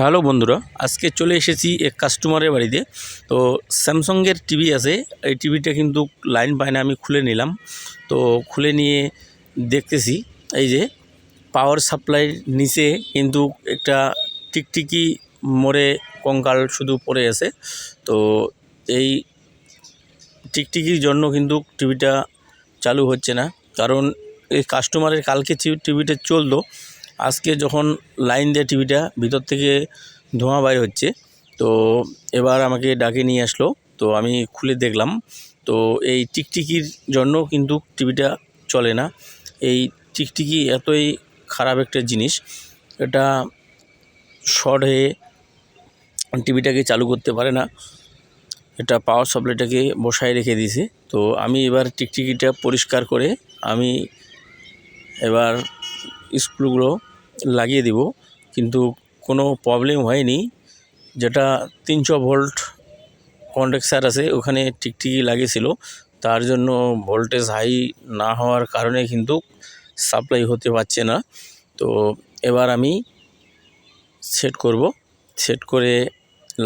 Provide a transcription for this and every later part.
Hello বন্ধুরা, আজকে চলে এসেছি এক কাস্টমারের বাড়িতে। তো স্যামসংয়ের টিভি আছে, এই টিভিটা কিন্তু লাইন পায় না, আমি খুলে নিলাম। তো খুলে নিয়ে দেখতেছি, এই যে পাওয়ার সাপ্লাইয়ের নিচে কিন্তু একটা টিকটিকি মরে কঙ্কাল শুধু পড়ে আছে। তো এই টিকটিকির জন্য কিন্তু টিভিটা চালু হচ্ছে না, কারণ এই কাস্টমারের কালকে টিভিটা চলতো। আজকে যখন লাইন দেয় টিভিটা ভিতর থেকে ধোঁয়া বাইর হচ্ছে, তো এবার আমাকে ডাকে নিয়ে আসলো, তো আমি খুলে দেখলাম, তো এই টিকটিকির জন্য কিন্তু টিভিটা চলে না। এই টিকটিকি এতই খারাপ একটা জিনিস, এটা শর্ট হয়ে টিভিটাকে চালু করতে পারে না, এটা পাওয়ার সাপ্লাইটাকে বসায় রেখে দিয়েছে। তো আমি এবার টিকটিকিটা পরিষ্কার করে আমি এবার স্ক্রুগুলো লাগিয়ে দিব। কিন্তু কোনো প্রবলেম হয়নি। যেটা তিনশো ভোল্ট কন্ডেক্সার আছে, ওখানে টিকটিকি লাগিয়েছিল। তার জন্য ভোল্টেজ হাই না হওয়ার কারণে কিন্তু সাপ্লাই হতে পারছে না। তো এবার আমি সেট করব। সেট করে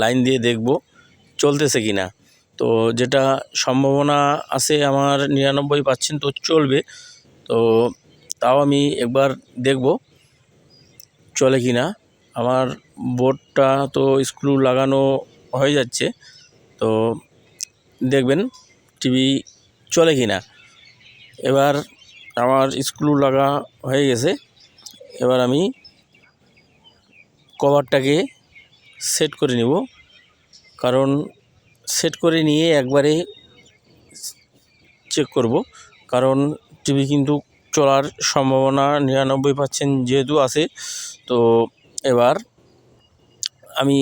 লাইন দিয়ে দেখব চলতেছে কি না তো যেটা সম্ভাবনা আছে, আমার নিরানব্বই পার্সেন্ট তো চলবে। তো তাও আমি একবার দেখব, চলে কি না। আমার বোর্ডটা তো স্ক্রু লাগানো হয়ে যাচ্ছে, তো দেখবেন টিভি চলে কি না। এবার আমার স্ক্রু লাগা হয়ে গেছে, এবার আমি কভারটাকে সেট করে নেব, কারণ সেট করে নিয়ে একবারে চেক করব, কারণ টিভি কিন্তু চলার সম্ভাবনা নিরানব্বই পার্সেন্ট যেহেতু আছে, তো এবার আমি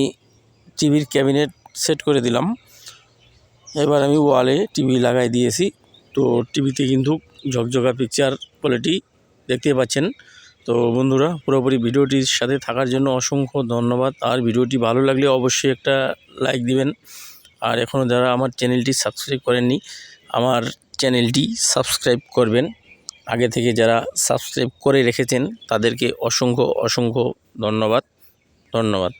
টিভির ক্যাবিনেট সেট করে দিলাম। এবার আমি ওয়ালে টিভি লাগাই দিয়েছি, তো টিভিতে কিন্তু ঝকঝকা পিকচার কোয়ালিটি দেখতে পাচ্ছেন। তো বন্ধুরা, পুরোপুরি ভিডিওটির সাথে থাকার জন্য অসংখ্য ধন্যবাদ। আর ভিডিওটি ভালো লাগলে অবশ্যই একটা লাইক দিবেন। আর এখনও যারা আমার চ্যানেলটি সাবস্ক্রাইব করেননি, আমার চ্যানেলটি সাবস্ক্রাইব করবেন। আগে থেকে যারা সাবস্ক্রাইব করে রেখেছেন তাদেরকে অসংখ্য অসংখ্য ধন্যবাদ। ধন্যবাদ।